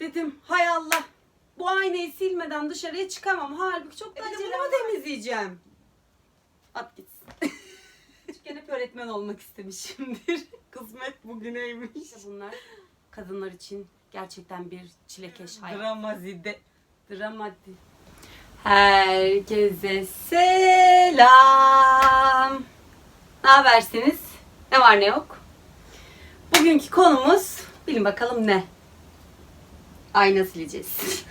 Dedim hay Allah bu aynayı silmeden dışarıya çıkamam. Halbuki çok da E mu var. temizleyeceğim? At gitsin. Küçükken hep öğretmen olmak istemişimdir. Kısmet bugüneymiş. İşte bunlar kadınlar için gerçekten bir çilekeş hayat. Dramazide. Dramadi. Herkese selam. Ne habersiniz? Ne var ne yok? Bugünkü konumuz bilin bakalım ne? Ayna sileceğiz.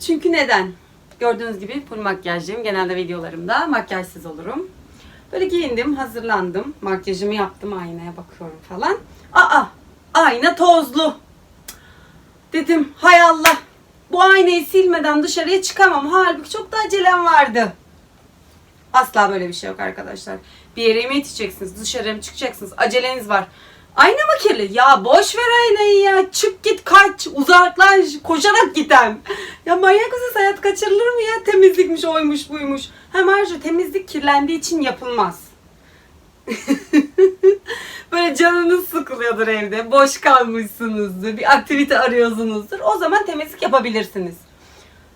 Çünkü neden? Gördüğünüz gibi full makyajlıyım. Genelde videolarımda makyajsız olurum. Böyle giyindim, hazırlandım. Makyajımı yaptım, aynaya bakıyorum falan. Aa! Ayna tozlu. Dedim hay Allah bu aynayı silmeden dışarıya çıkamam. Halbuki çok da acelem vardı. Asla böyle bir şey yok arkadaşlar. Bir yere mi yetişeceksiniz, dışarıya çıkacaksınız, aceleniz var. Ayna mı kirli? Ya boş ver aynayı ya. Çık git kaç, uzaklaş, koşarak giden. Ya manyak mısın? Hayat kaçırılır mı ya? Temizlikmiş, oymuş, buymuş. Hem ayrıca temizlik kirlendiği için yapılmaz. Böyle canınız sıkılıyordur evde. Boş kalmışsınızdır. Bir aktivite arıyorsunuzdur. O zaman temizlik yapabilirsiniz.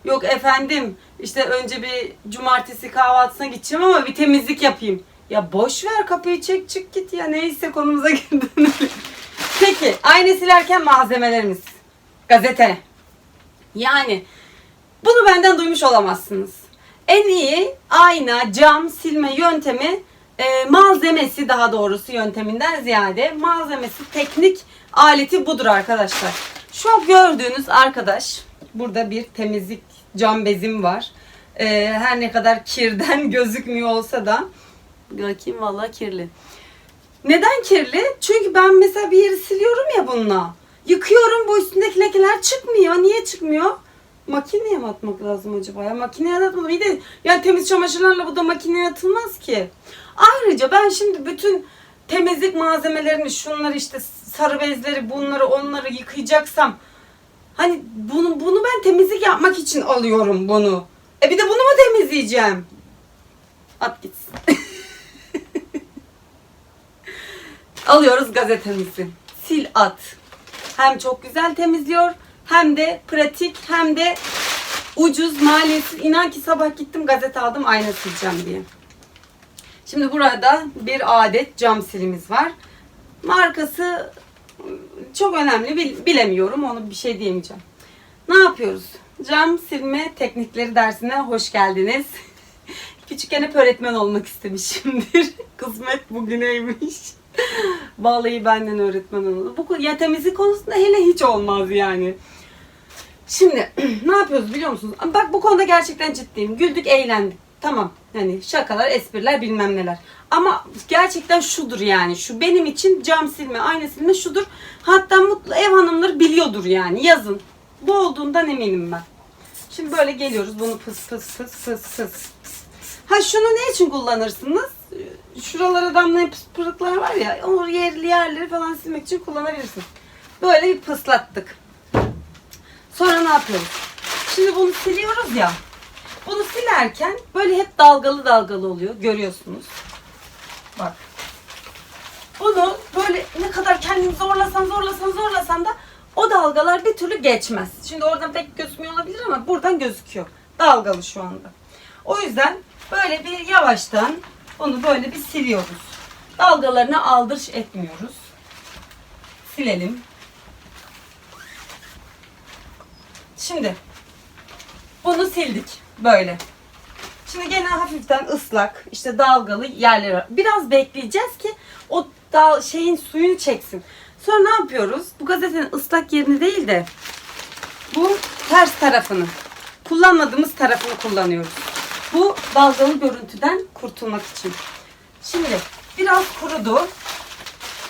Yok efendim işte önce bir cumartesi kahvaltısına gideceğim ama bir temizlik yapayım. Ya boş ver kapıyı çek çık git ya neyse konumuza girdin. Peki ayna silerken malzemelerimiz. Gazete. Yani bunu benden duymuş olamazsınız. En iyi ayna, cam silme yöntemi e, malzemesi daha doğrusu yönteminden ziyade malzemesi teknik aleti budur arkadaşlar. Şu gördüğünüz arkadaş burada bir temizlik cam bezim var. E, her ne kadar kirden gözükmüyor olsa da bakayım vallahi kirli. Neden kirli? Çünkü ben mesela bir yeri siliyorum ya bununla. Yıkıyorum bu üstündeki lekeler çıkmıyor. Niye çıkmıyor? Makineye mi atmak lazım acaba ya? Makineye atmadım. İyi de yani temiz çamaşırlarla bu da makineye atılmaz ki. Ayrıca ben şimdi bütün temizlik malzemelerini şunları işte sarı bezleri bunları onları yıkayacaksam hani bunu bunu ben temizlik yapmak için alıyorum bunu. E bir de bunu mu temizleyeceğim? At gitsin. Alıyoruz gazetemizi. Sil at. Hem çok güzel temizliyor hem de pratik hem de ucuz maliyeti. İnan ki sabah gittim gazete aldım ayna sileceğim diye. Şimdi burada bir adet cam silimiz var. Markası çok önemli bil- bilemiyorum onu bir şey diyemeyeceğim. Ne yapıyoruz? Cam silme teknikleri dersine hoş geldiniz. Küçükken hep öğretmen olmak istemişimdir. Kısmet bugüneymiş. Vallahi benden öğretmen olmadı. Bu ya temizlik konusunda hele hiç olmaz yani. Şimdi ne yapıyoruz biliyor musunuz? Bak bu konuda gerçekten ciddiyim. Güldük, eğlendik. Tamam. Yani şakalar, espriler bilmem neler. Ama gerçekten şudur yani. Şu benim için cam silme, ayna silme şudur. Hatta mutlu ev hanımları biliyordur yani. Yazın. Bu olduğundan eminim ben. Şimdi böyle geliyoruz. Bunu pıs pıs pıs pıs pıs. Ha şunu ne için kullanırsınız? Şuralara damlayan pırıklar var ya. O yerli yerleri falan silmek için kullanabilirsiniz. Böyle bir pıslattık. Sonra ne yapıyoruz? Şimdi bunu siliyoruz ya. Bunu silerken böyle hep dalgalı dalgalı oluyor. Görüyorsunuz. Bak. Bunu böyle ne kadar kendini zorlasan zorlasan zorlasan da o dalgalar bir türlü geçmez. Şimdi oradan pek gözükmüyor olabilir ama buradan gözüküyor. Dalgalı şu anda. O yüzden böyle bir yavaştan bunu böyle bir siliyoruz. Dalgalarını aldırış etmiyoruz. Silelim. Şimdi bunu sildik böyle. Şimdi gene hafiften ıslak, işte dalgalı yerler var. Biraz bekleyeceğiz ki o dal şeyin suyunu çeksin. Sonra ne yapıyoruz? Bu gazetenin ıslak yerini değil de bu ters tarafını, kullanmadığımız tarafını kullanıyoruz. Bu dalgalı görüntüden kurtulmak için. Şimdi biraz kurudu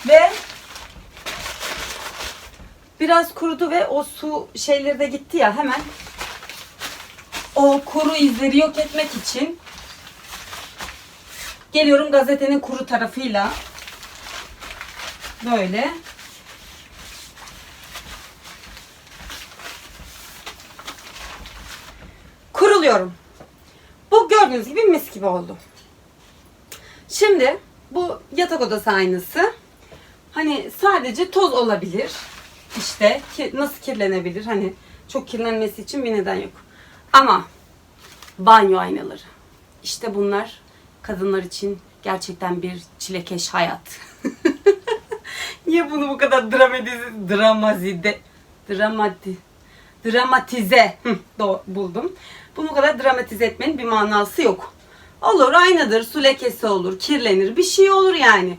ve biraz kurudu ve o su şeyleri de gitti ya hemen o kuru izleri yok etmek için geliyorum gazetenin kuru tarafıyla böyle kuruluyorum. Bu gördüğünüz gibi mis gibi oldu. Şimdi bu yatak odası aynası. Hani sadece toz olabilir. İşte ki, nasıl kirlenebilir? Hani çok kirlenmesi için bir neden yok. Ama banyo aynaları. İşte bunlar kadınlar için gerçekten bir çilekeş hayat. Niye bunu bu kadar dramatize, dramazide, dramati, dramatize buldum. Bunu bu kadar dramatize etmenin bir manası yok. Olur aynadır, su lekesi olur, kirlenir, bir şey olur yani.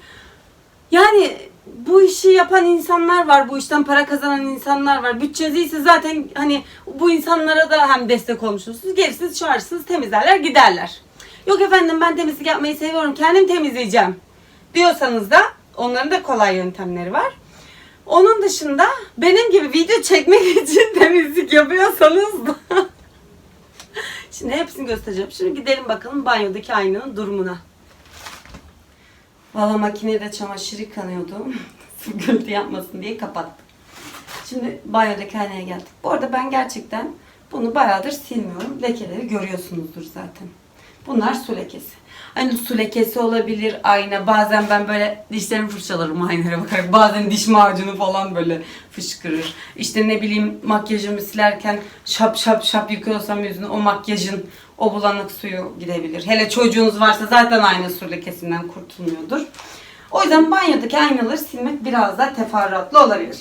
Yani bu işi yapan insanlar var, bu işten para kazanan insanlar var. Bütçeniz iyiyse zaten hani bu insanlara da hem destek olmuşsunuz. Gerisini çağırırsınız, temizlerler, giderler. Yok efendim ben temizlik yapmayı seviyorum, kendim temizleyeceğim diyorsanız da onların da kolay yöntemleri var. Onun dışında benim gibi video çekmek için temizlik yapıyorsanız da Şimdi hepsini göstereceğim. Şimdi gidelim bakalım banyodaki aynanın durumuna. Valla makinede çamaşır yıkanıyordu. Gürültü yapmasın diye kapattım. Şimdi banyodaki aynaya geldik. Bu arada ben gerçekten bunu bayağıdır silmiyorum. Lekeleri görüyorsunuzdur zaten. Bunlar su lekesi. Hani su lekesi olabilir ayna. Bazen ben böyle dişlerimi fırçalarım aynaya bakarak. Bazen diş macunu falan böyle fışkırır. İşte ne bileyim makyajımı silerken şap şap şap yıkıyorsam yüzünü o makyajın o bulanık suyu gidebilir. Hele çocuğunuz varsa zaten ayna su lekesinden kurtulmuyordur. O yüzden banyodaki aynaları silmek biraz daha teferruatlı olabilir.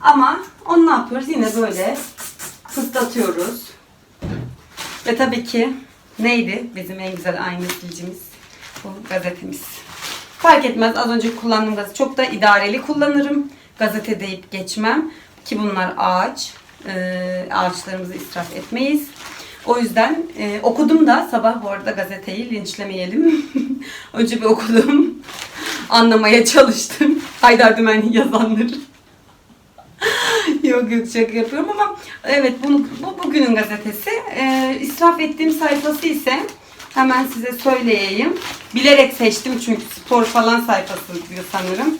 Ama onu ne yapıyoruz? Yine böyle fıslatıyoruz. Ve tabii ki neydi bizim en güzel ayna silicimiz? Bu gazetemiz. Fark etmez az önce kullandığım gazete çok da idareli kullanırım. Gazete deyip geçmem. Ki bunlar ağaç. Ee, ağaçlarımızı israf etmeyiz. O yüzden e, okudum da sabah bu arada gazeteyi linçlemeyelim. önce bir okudum. Anlamaya çalıştım. Haydar Dümen yazanları. Yok yok şaka yapıyorum ama evet bunu bu bugünün gazetesi. Ee, israf ettiğim sayfası ise hemen size söyleyeyim. Bilerek seçtim çünkü spor falan sayfası diyor sanırım.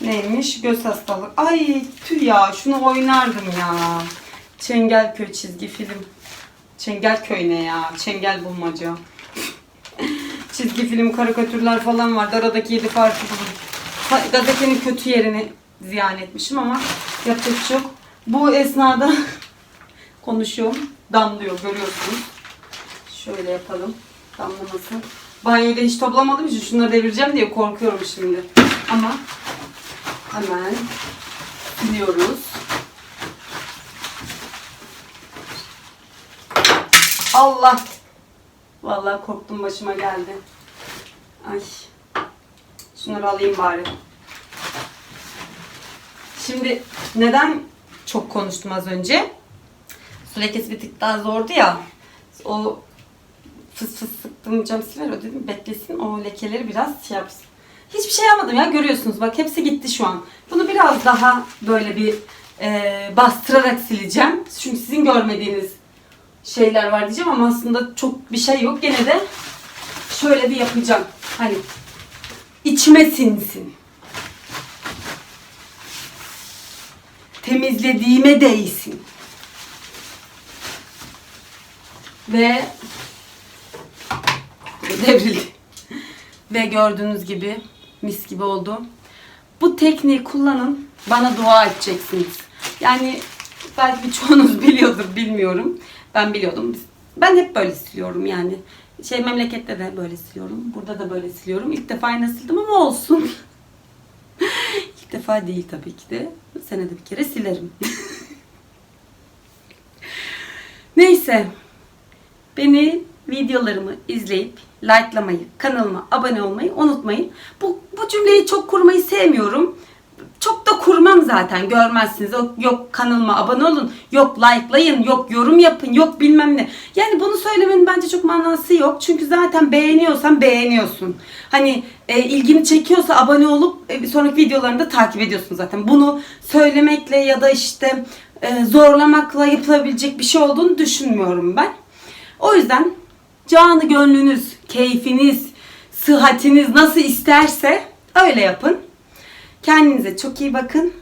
Neymiş? Göz hastalığı. Ay tüh ya şunu oynardım ya. Çengelköy çizgi film. Çengelköy ne ya? Çengel bulmaca. çizgi film, karikatürler falan vardı. Aradaki yedi farkı buldum. Gazetenin kötü yerini ziyan etmişim ama yapacak bir şey yok. Bu esnada konuşuyorum. Damlıyor görüyorsunuz. Şöyle yapalım. Damlamasın. Banyoda hiç toplamadığım için şunları devireceğim diye korkuyorum şimdi. Ama hemen siliyoruz. Allah! Vallahi korktum başıma geldi. Ay. Şunları alayım bari. Şimdi neden çok konuştum az önce? Su lekesi bir tık daha zordu ya. O fıs fıs sıktım cam siler o dedim beklesin o lekeleri biraz şey yapsın. Hiçbir şey yapmadım ya görüyorsunuz bak hepsi gitti şu an. Bunu biraz daha böyle bir e, bastırarak sileceğim. Çünkü sizin görmediğiniz şeyler var diyeceğim ama aslında çok bir şey yok. Gene de şöyle bir yapacağım. Hani içime sinsin. Temizlediğime değsin. Ve devrildi. Ve gördüğünüz gibi mis gibi oldu. Bu tekniği kullanın. Bana dua edeceksiniz. Yani belki birçoğunuz biliyordur bilmiyorum. Ben biliyordum. Ben hep böyle siliyorum yani. Şey memlekette de böyle siliyorum. Burada da böyle siliyorum. İlk defa aynı sildim ama olsun. İlk defa değil tabii ki de. Senede bir kere silerim. Neyse. Beni videolarımı izleyip likelamayı, kanalıma abone olmayı unutmayın. Bu, bu cümleyi çok kurmayı sevmiyorum. Zaten görmezsiniz. Yok, yok kanalıma abone olun, yok likelayın, yok yorum yapın, yok bilmem ne. Yani bunu söylemenin bence çok manası yok. Çünkü zaten beğeniyorsan beğeniyorsun. Hani e, ilgini çekiyorsa abone olup e, sonraki videolarını da takip ediyorsun zaten. Bunu söylemekle ya da işte e, zorlamakla yapılabilecek bir şey olduğunu düşünmüyorum ben. O yüzden canı gönlünüz, keyfiniz, sıhhatiniz nasıl isterse öyle yapın. Kendinize çok iyi bakın.